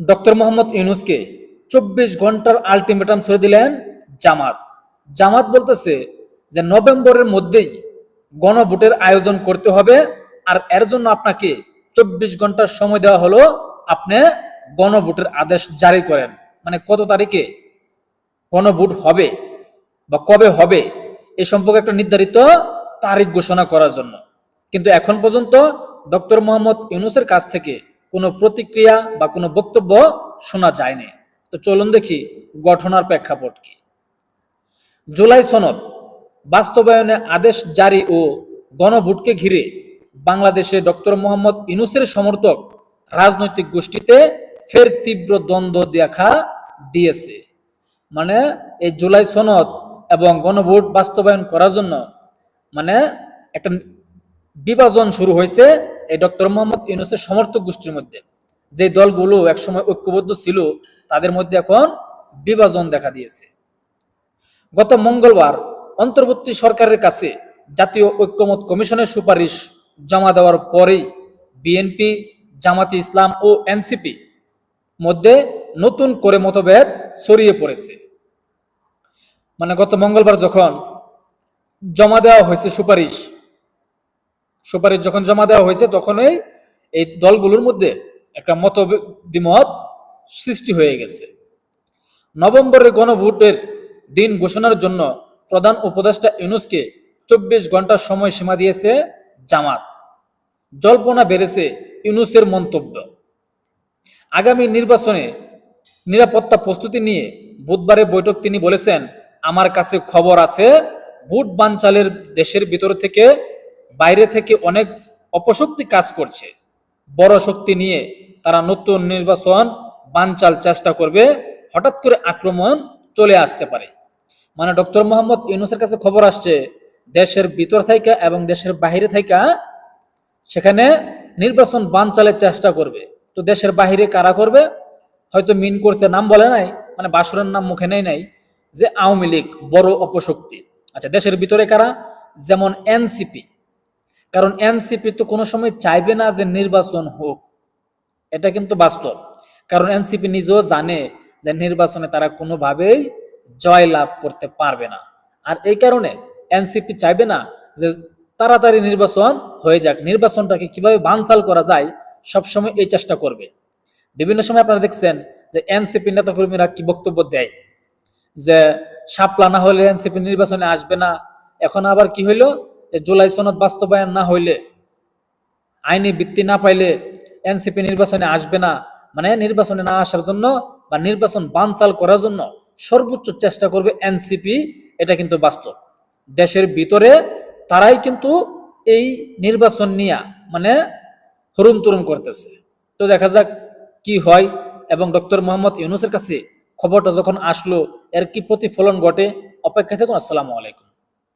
Doctor Mohammad ইউনুসকে চব্বিশ ঘণ্টার আলটিমেটাম ছড়ে দিলেন জামাত। জামাত বলতেছে যে নভেম্বরের মধ্যেই গণভোটের আয়োজন করতে হবে আর এর জন্য আপনাকে চব্বিশ ঘণ্টার সময় দেওয়া হলো। আপনি গণভোটের আদেশ জারি করেন। মানে কত তারিখে গণভোট হবে বা কবে হবে এ সম্পর্কে একটা নির্ধারিত তারিখ ঘোষণা করার জন্য। কিন্তু এখন পর্যন্ত ডক্টর মোহাম্মদ ইউনুসের কাছ থেকে কোনো প্রতিক্রিয়া বা কোনো বক্তব্য শোনা যায়নি। তো চলুন দেখি গঠনার প্রেক্ষাপট কি। জুলাই সনদ, বাস্তবায়নে আদেশ জারি ও গণভোটকে ঘিরে বাংলাদেশে ডক্টর মোহাম্মদ ইনুসের সমর্থক রাজনৈতিক গোষ্ঠীতে ফের তীব্র দ্বন্দ্ব দেখা দিয়েছে। মানে এই জুলাই সনদ এবং গণভোট বাস্তবায়ন করার জন্য মানে একটা বিভাজন শুরু হয়েছে এই ডক্টর মোহাম্মদ ইউনুসের সমর্থক গোষ্ঠীর মধ্যে। যে দলগুলো একসময় ঐক্যবদ্ধ ছিল, তাদের মধ্যে এখন বিভাজন দেখা দিয়েছে। গত মঙ্গলবার অন্তর্বর্তী সরকারের কাছে জাতীয় ঐক্যমত কমিশনের সুপারিশ জমা দেওয়ার পরেই বিএনপি, জামাতি ইসলাম ও এনসিপি মধ্যে নতুন করে মতভেদ ছড়িয়ে পড়েছে। মানে গত মঙ্গলবার যখন জমা দেওয়া হয়েছে সুপারিশ সুপারিশ যখন জমা দেওয়া হয়েছে, তখনই এই দলগুলোর মধ্যে একটা মত দ্বিমত সৃষ্টি হয়ে গেছে। নভেম্বরের গণভোটের দিন ঘোষণার জন্য প্রধান উপদেষ্টা ইউনুসকে চব্বিশ ঘণ্টার সময় সীমা দিয়েছে জামাত। জল্পনা বেড়েছে ইউনুসের মন্তব্য। আগামী নির্বাচনে নিরাপত্তা প্রস্তুতি নিয়ে বুধবারে বৈঠক তিনি বলেছেন, আমার কাছে খবর আছে, ভোট বানচালের দেশের ভিতর থেকে বাইরে থেকে অনেক অপশক্তি কাজ করছে। বড় শক্তি নিয়ে তারা নতুন নির্বাচন বানচাল চেষ্টা করবে, হঠাৎ করে আক্রমণ চলে আসতে পারে। মানে ডক্টর মোহাম্মদ ইউনুসের কাছে খবর আসছে, দেশের ভিতর থেকে এবং দেশের বাইরে থেকে সেখানে নির্বাচন বানচালের চেষ্টা করবে। তো দেশের বাহিরে কারা করবে? হয়তো মিন করছে, নাম বলে নাই মানে বাসুরের নাম মুখে নেই নাই, যে আওয়ামী লীগ বড় অপশক্তি। আচ্ছা দেশের ভিতরে কারা? যেমন এনসিপি। কারণ এনসিপি তো কোনো সময় চাইবে না যে নির্বাচন হোক। এটা কিন্তু বাস্তব। কারণ এনসিপি নিজেও জানে যে নির্বাচনে তারা কোনোভাবেই জয় লাভ করতে পারবে না। আর এই কারণে এনসিপি চাইবে না যে তাড়াতাড়ি নির্বাচন হয়ে যাক। নির্বাচনটাকে কীভাবে বানচাল করা যায়, সবসময় এই চেষ্টা করবে। বিভিন্ন সময় আপনারা দেখছেন যে এনসিপি নেতাকর্মীরা কি বক্তব্য দেয় যে, সাপলা না হলে এনসিপি নির্বাচনে আসবে না। এখন আবার কি হইল? যে জুলাই সনদ বাস্তবায়ন না হইলে, আইনি ভিত্তি না পাইলে এনসিপি নির্বাচনে আসবে না। মানে নির্বাচনে না আসার জন্য বা নির্বাচন বানচাল করার জন্য সর্বোচ্চ চেষ্টা করবে এনসিপি, এটা কিন্তু বাস্তব। দেশের ভিতরে তারাই কিন্তু এই নির্বাচন নিয়ে মানে হরুম তরুম করতেছে। তো দেখা যাক কি হয় এবং ডক্টর মোহাম্মদ ইউনুসের কাছে খবরটা যখন আসলো, এর কি প্রতিফলন ঘটে? অপেক্ষা থাকুন, আসসালামু আলাইকুম।